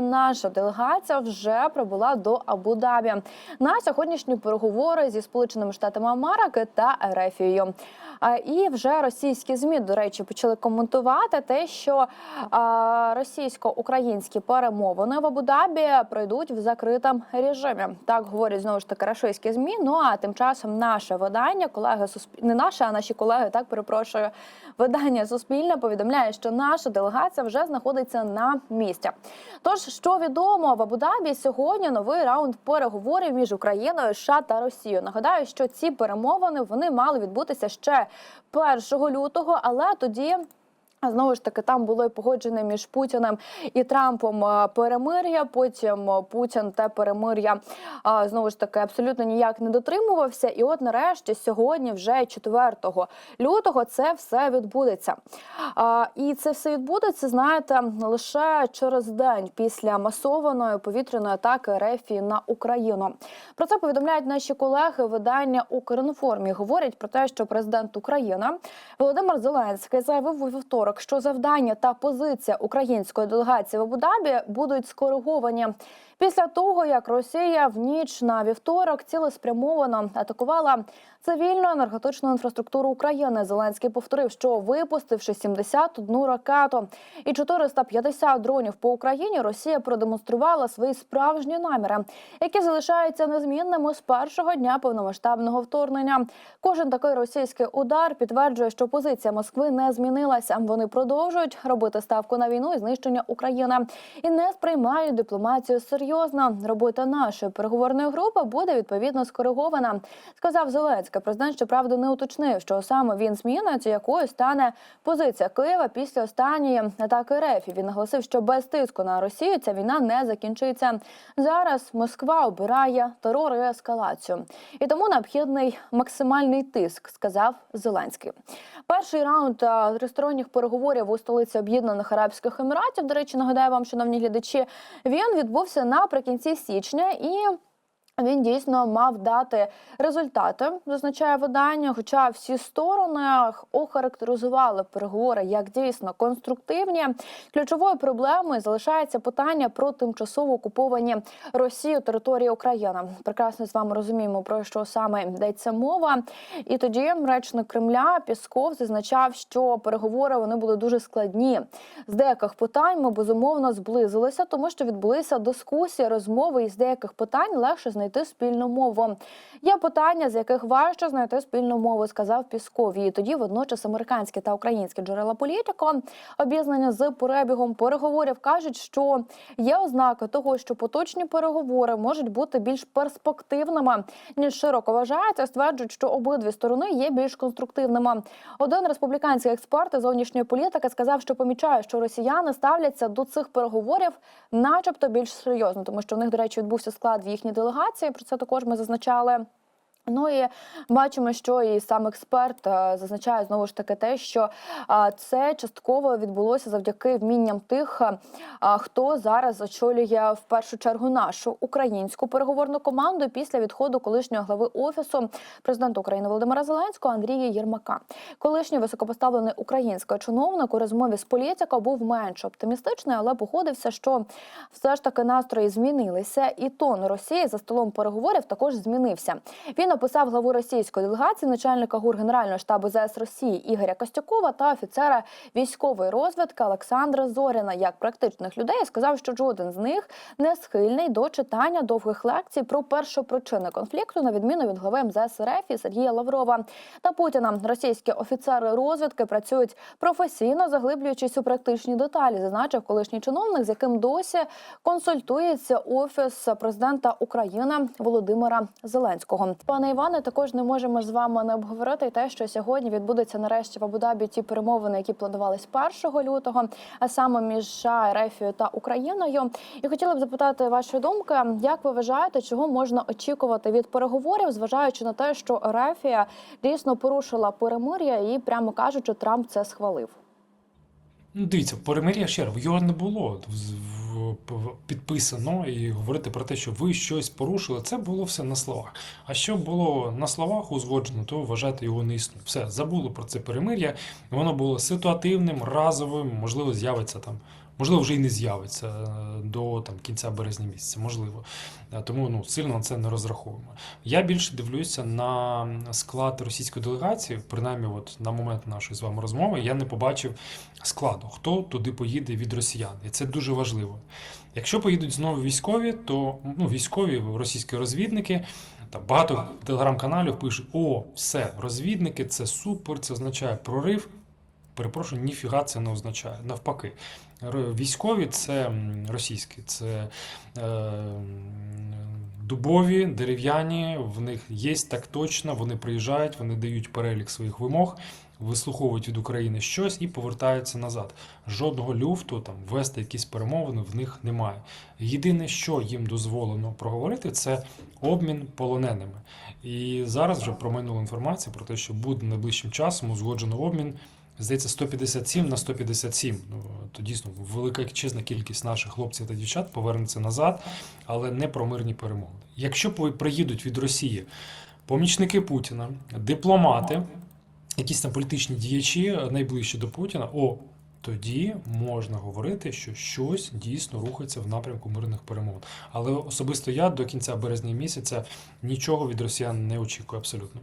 Наша делегація вже прибула до Абу-Дабі на сьогоднішні переговори зі Сполученими Штатами Америки та Ерефією. І вже російські змі, до речі, почали коментувати те, що російсько-українські перемовини в Абу-Дабі пройдуть в закритому режимі. Так говорять знову ж таки рашистські змі. Ну а тим часом наше видання, колеги не наше, а наші колеги, так перепрошую, видання Суспільне повідомляє, що наша делегація вже знаходиться на місці. Тож, що відомо в Абу-Дабі сьогодні новий раунд переговорів між Україною, США та Росією. Нагадаю, що ці перемовини вони мали відбутися ще 1 лютого, але тоді. Знову ж таки, там було й погоджене між Путіним і Трампом е, перемир'я. Потім е, Путін те перемир'я е, знову ж таки абсолютно ніяк не дотримувався. І от нарешті, сьогодні, вже 4 лютого, це все відбудеться. І це все відбудеться, знаєте, лише через день після масованої повітряної атаки РФ на Україну. Про це повідомляють наші колеги видання Укрінформі. Говорять про те, що президент України Володимир Зеленський заявив у вівторок, що завдання та позиція української делегації в Абу-Дабі будуть скориговані. Після того, як Росія в ніч на вівторок цілеспрямовано атакувала цивільну енергетичну інфраструктуру України, Зеленський повторив, що випустивши 71 ракету і 450 дронів по Україні, Росія продемонструвала свої справжні наміри, які залишаються незмінними з першого дня повномасштабного вторгнення. Кожен такий російський удар підтверджує, що позиція Москви не змінилася. Вони продовжують робити ставку на війну і знищення України і не сприймають дипломатію серйозно. Робота нашої переговорної групи буде відповідно скоригована, сказав Зеленський. Президент щоправда не уточнив, що саме він зміниться, якою стане позиція Києва після останньої атаки РФ. Він наголосив, що без тиску на Росію ця війна не закінчиться. Зараз Москва обирає терор і ескалацію, і тому необхідний максимальний тиск, сказав Зеленський. Перший раунд тристоронніх переговорів у столиці Об'єднаних Арабських Еміратів. До речі, нагадаю вам, шановні глядачі, він відбувся наприкінці січня і. Він дійсно мав дати результати, зазначає видання. Хоча всі сторони охарактеризували переговори як дійсно конструктивні. Ключовою проблемою залишається питання про тимчасово окуповані Росією території України. Прекрасно з вами розуміємо про що саме йдеться мова. І тоді речник Кремля Пісков зазначав, що переговори вони були дуже складні. З деяких питань ми безумовно зблизилися, тому що відбулися дискусії, розмови і з деяких питань легше знайти спільну мову. Є питання, з яких важче знайти спільну мову, сказав Пісков. І тоді водночас американські та українські джерела політико об'єднання з перебігом переговорів кажуть, що є ознаки того, що поточні переговори можуть бути більш перспективними ніж широко вважається. Стверджують, що обидві сторони є більш конструктивними. Один республіканський експерт зовнішньої політики сказав, що помічає, що росіяни ставляться до цих переговорів, начебто більш серйозно, тому що в них, до речі, відбувся склад в їхній делегації. Про це також ми зазначали. Ну і бачимо, що і сам експерт е, зазначає знову ж таки те, що е, це частково відбулося завдяки вмінням тих, е, хто зараз очолює в першу чергу нашу українську переговорну команду після відходу колишнього глави офісу президента України Володимира Зеленського Андрія Єрмака. Колишній високопоставлений український чиновник у розмові з політика був менш оптимістичний, але погодився, що все ж таки настрої змінилися, і тон Росії за столом переговорів також змінився. Він описав главу російської делегації, начальника ГУР Генерального штабу ЗС Росії Ігоря Костюкова та офіцера військової розвідки Олександра Зоріна як практичних людей. Сказав, що жоден з них не схильний до читання довгих лекцій про першопричини конфлікту, на відміну від глави МЗС РФ Сергія Лаврова та Путіна. Російські офіцери розвідки працюють професійно, заглиблюючись у практичні деталі, зазначив колишній чиновник, з яким досі консультується офіс президента України Володимира Зеленського. Пане Іване, також не можемо з вами не обговорити те, що сьогодні відбудеться нарешті в Абу-Дабі ті перемовини, які планувались 1 лютого, а саме між США, РФ та Україною. І хотіла б запитати вашої думки, як ви вважаєте, чого можна очікувати від переговорів, зважаючи на те, що РФ дійсно порушила перемир'я і прямо кажучи, Трамп це схвалив. Ну, дивіться, перемир'я ще його не було підписано і говорити про те, що ви щось порушили, це було все на словах. А що було на словах узгоджено, то вважати його не існує. Все, забули про це перемир'я. Воно було ситуативним, разовим, можливо, з'явиться там Можливо, вже і не з'явиться е, до там, кінця березня місяця, можливо. Е, Тому ну, сильно на це не розраховуємо. Я більше дивлюся на склад російської делегації, принаймні, от на момент нашої з вами розмови, я не побачив складу, хто туди поїде від росіян. І це дуже важливо. Якщо поїдуть знову військові, то ну, військові російські розвідники. Там багато телеграм-каналів пишуть: о, все, розвідники, це супер, це означає прорив. Перепрошую, ніфіга це не означає. Навпаки, військові це російські, це е, дубові, дерев'яні, в них є так точно, вони приїжджають, вони дають перелік своїх вимог, вислуховують від України щось і повертаються назад. Жодного люфту там вести якісь перемовини в них немає. Єдине, що їм дозволено проговорити, це обмін полоненими. І зараз вже промайнула інформація про те, що буде найближчим часом узгоджено обмін. Здається, 157 на 157. Ну, то дійсно велика чесна кількість наших хлопців та дівчат повернеться назад, але не про мирні перемовини. Якщо приїдуть від Росії помічники Путіна, дипломати, якісь там політичні діячі найближчі до Путіна, о, тоді можна говорити, що щось дійсно рухається в напрямку мирних перемовин. Але особисто я до кінця березня місяця нічого від росіян не очікую абсолютно.